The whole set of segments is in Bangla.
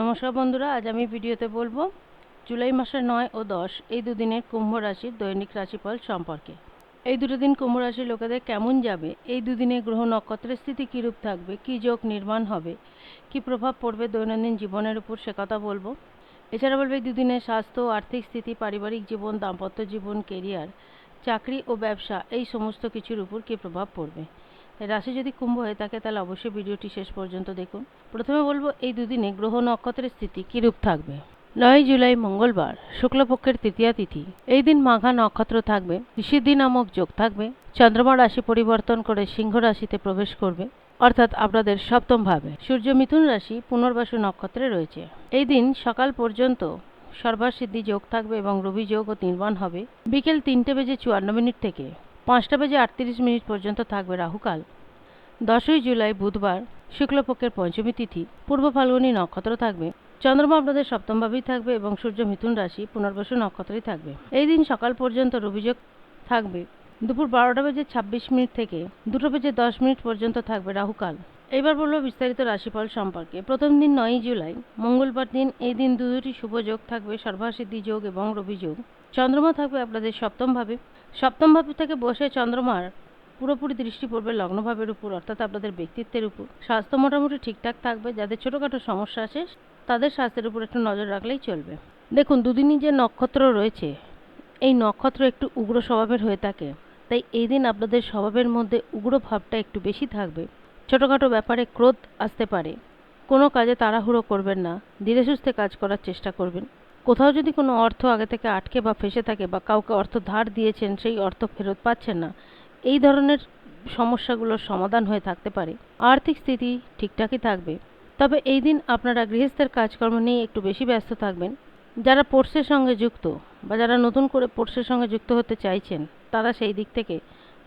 নমস্কার বন্ধুরা, আজ আমি ভিডিওতে বলব জুলাই মাসের নয় ও দশ, এই দুদিনের কুম্ভ রাশির দৈনিক রাশিফল সম্পর্কে। এই দুটো দিন কুম্ভ রাশির লোকেদের কেমন যাবে? এই দুদিনে গ্রহ নক্ষত্রের স্থিতি কীরূপ থাকবে? কী যোগ নির্মাণ হবে? কী প্রভাব পড়বে দৈনন্দিন জীবনের উপর? সে কথা বলব। এছাড়া বলবে, এই দুদিনে স্বাস্থ্য, আর্থিক স্থিতি, পারিবারিক জীবন, দাম্পত্য জীবন কেরিয়ার চাকরি ও ব্যবসা, এই সমস্ত কিছুর উপর কী প্রভাব পড়বে? রাশি যদি কুম্ভ হয়ে থাকে, তাহলে অবশ্যই ভিডিওটি শেষ পর্যন্ত দেখুন। প্রথমে বলব, এই দুদিনে গ্রহ নক্ষত্রের স্থিতি কীরূপ থাকবে? নয় জুলাই, মঙ্গলবার, শুক্লপক্ষের তৃতীয়া তিথি। এই দিন মাঘা নক্ষত্র থাকবে, ঋষিদি নামক যোগ থাকবে, চন্দ্রমা রাশি পরিবর্তন করে সিংহ রাশিতে প্রবেশ করবে, অর্থাৎ আপনাদের সপ্তম ভাবে। সূর্য মিথুন রাশি পুনর্বাসু নক্ষত্রে রয়েছে। এই দিন সকাল পর্যন্ত সর্বাসিদ্ধি যোগ থাকবে এবং রবি যোগও নির্মাণ হবে। বিকেল তিনটে বেজে চুয়ান্ন মিনিট থেকে। পাঁচটা বেজে আটত্রিশ মিনিট পর্যন্ত থাকবে রাহুকাল। দশই জুলাই বুধবার শুক্লপক্ষের পঞ্চমী তিথি। পূর্ব ফাল্গুনী নক্ষত্র থাকবে। চন্দ্রমা আপনাদের সপ্তমভাবেই থাকবে এবং সূর্য মিথুন রাশি পুনর্বাসু নক্ষত্রেই থাকবে। এই দিন সকাল পর্যন্ত রবিযোগ থাকবে। দুপুর বারোটা বেজে ছাব্বিশ মিনিট থেকে দুটো বেজে দশ মিনিট পর্যন্ত থাকবে রাহুকাল। এবার বলব বিস্তারিত রাশিফল সম্পর্কে। প্রথম দিন নয়ই জুলাই, মঙ্গলবার দিন এই দিন দু দুটি শুভ যোগ থাকবে সর্বাসিদ্ধি যোগ এবং রবি যোগ। চন্দ্রমা থাকবে আপনাদের সপ্তমভাবে। সপ্তম ভাব থেকে বসে চন্দ্রমার পুরোপুরি দৃষ্টি পড়বে লগ্নভাবের উপর, অর্থাৎ আপনাদের ব্যক্তিত্বের উপর। স্বাস্থ্য মোটামুটি ঠিকঠাক থাকবে, যাদের ছোটোখাটো সমস্যা আছে, তাদের স্বাস্থ্যের উপর একটু নজর রাখলেই চলবে। দেখুন, দুদিনই যে নক্ষত্র রয়েছে, এই নক্ষত্র একটু উগ্র স্বভাবের হয়ে থাকে, তাই এই দিন আপনাদের স্বভাবের মধ্যে উগ্র ভাবটা একটু বেশি থাকবে। ছোটোখাটো ব্যাপারে ক্রোধ আসতে পারে। কোনো কাজে তাড়াহুড়ো করবেন না, ধীরে সুস্থে কাজ করার চেষ্টা করবেন। কোথাও যদি কোনো অর্থ আগে থেকে আটকে বা ফেসে থাকে বা কাউকে অর্থ ধার দিয়েছেন, সেই অর্থ ফেরত পাচ্ছেন না, এই ধরনের সমস্যাগুলোর সমাধান হয়ে থাকতে পারে। আর্থিক স্থিতি ঠিকঠাকই থাকবে। তবে এই দিন আপনারা গৃহস্থের কাজকর্ম নিয়ে একটু বেশি ব্যস্ত থাকবেন। যারা পোর্সের সঙ্গে যুক্ত বা যারা নতুন করে পোর্সের সঙ্গে যুক্ত হতে চাইছেন, তারা সেই দিক থেকে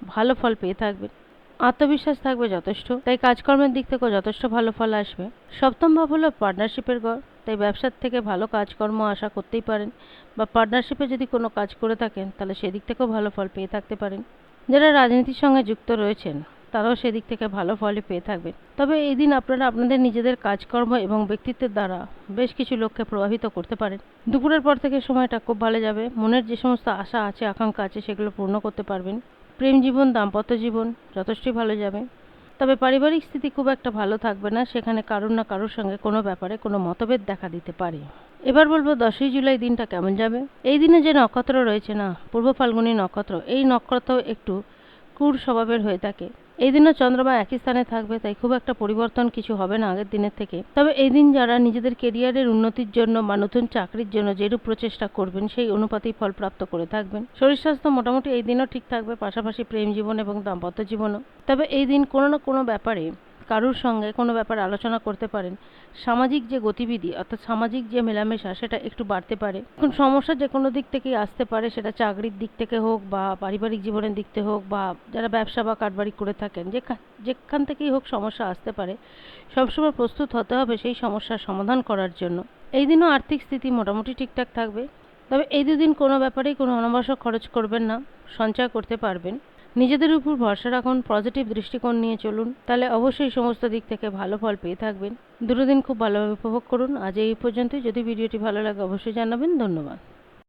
ভালো ফল পেয়ে থাকবেন। আত্মবিশ্বাস থাকবে যথেষ্ট, তাই কাজকর্মের দিক থেকেও যথেষ্ট ভালো ফল আসবে। সপ্তম ভাব হলো পার্টনারশিপের ঘর তাই ব্যবসার থেকে ভালো কাজকর্ম আশা করতেই পারেন বা পার্টনারশিপে যদি কোনো কাজ করে থাকেন, তাহলে সেদিক থেকেও ভালো ফল পেয়ে থাকতে পারেন। যারা রাজনীতির সঙ্গে যুক্ত রয়েছেন, তারাও সেদিক থেকে ভালো ফলই পেয়ে থাকবেন। তবে এই দিন আপনারা আপনাদের নিজেদের কাজকর্ম এবং ব্যক্তিত্বের দ্বারা বেশ কিছু লোককে প্রভাবিত করতে পারেন। দুপুরের পর থেকে সময়টা খুব ভালো যাবে, মনের যে সমস্ত আশা আছে, আকাঙ্ক্ষা আছে, সেগুলো পূর্ণ করতে পারবেন। প্রেম জীবন, দাম্পত্য জীবন যথেষ্টই ভালো যাবে। তবে পারিবারিক স্থিতি খুব একটা ভালো থাকবে না, সেখানে কারোর না কারোর সঙ্গে কোনো ব্যাপারে কোনো মতভেদ দেখা দিতে পারে। এবার বলব দশই জুলাই দিনটা কেমন যাবে? এই দিনে যে নক্ষত্র রয়েছে না, পূর্ব ফাল্গুনী নক্ষত্র, এই নক্ষত্র একটু কুর স্বভাবের হয়ে থাকে। এই দিনও চন্দ্রমা একই স্থানে থাকবে, তাই খুব একটা পরিবর্তন কিছু হবে না আগের দিনের থেকে। তবে এই দিন যারা নিজেদের কেরিয়ারের উন্নতির জন্য বা নতুন চাকরির জন্য যেরূপ প্রচেষ্টা করবেন, সেই অনুপাতেই ফল প্রাপ্ত করে থাকবেন। শরীর স্বাস্থ্য মোটামুটি এই দিনও ঠিক থাকবে, পাশাপাশি প্রেম জীবন এবং দাম্পত্য জীবনও। তবে এই দিন কোনো না কোনো ব্যাপারে কারুর সঙ্গে কোনো ব্যাপারে আলোচনা করতে পারেন। সামাজিক যে গতিবিধি, অর্থাৎ সামাজিক যে মেলামেশা, সেটা একটু বাড়তে পারে। এখন সমস্যা যে কোনো দিক থেকেই আসতে পারে, সেটা চাকরির দিক থেকে হোক বা পারিবারিক জীবনের দিক থেকে হোক বা যারা ব্যবসা বা কারবারি করে থাকেন যেখান থেকেই হোক সমস্যা আসতে পারে। সবসময় প্রস্তুত হতে হবে সেই সমস্যার সমাধান করার জন্য। এই দিনও আর্থিক স্থিতি মোটামুটি ঠিকঠাক থাকবে। তবে এই দুদিন কোনো ব্যাপারেই কোনো অনাবশ্যক খরচ করবেন না, সঞ্চয় করতে পারবেন। নিজেদের উপর ভরসা রাখুন পজিটিভ দৃষ্টিকোণ নিয়ে চলুন, তাহলে অবশ্যই সমস্ত দিক থেকে ভালো ফল পেয়ে থাকবেন। দুটো দিন খুব ভালোভাবে উপভোগ করুন। আজ এই পর্যন্তই। যদি ভিডিওটি ভালো লাগে, অবশ্যই জানাবেন। ধন্যবাদ।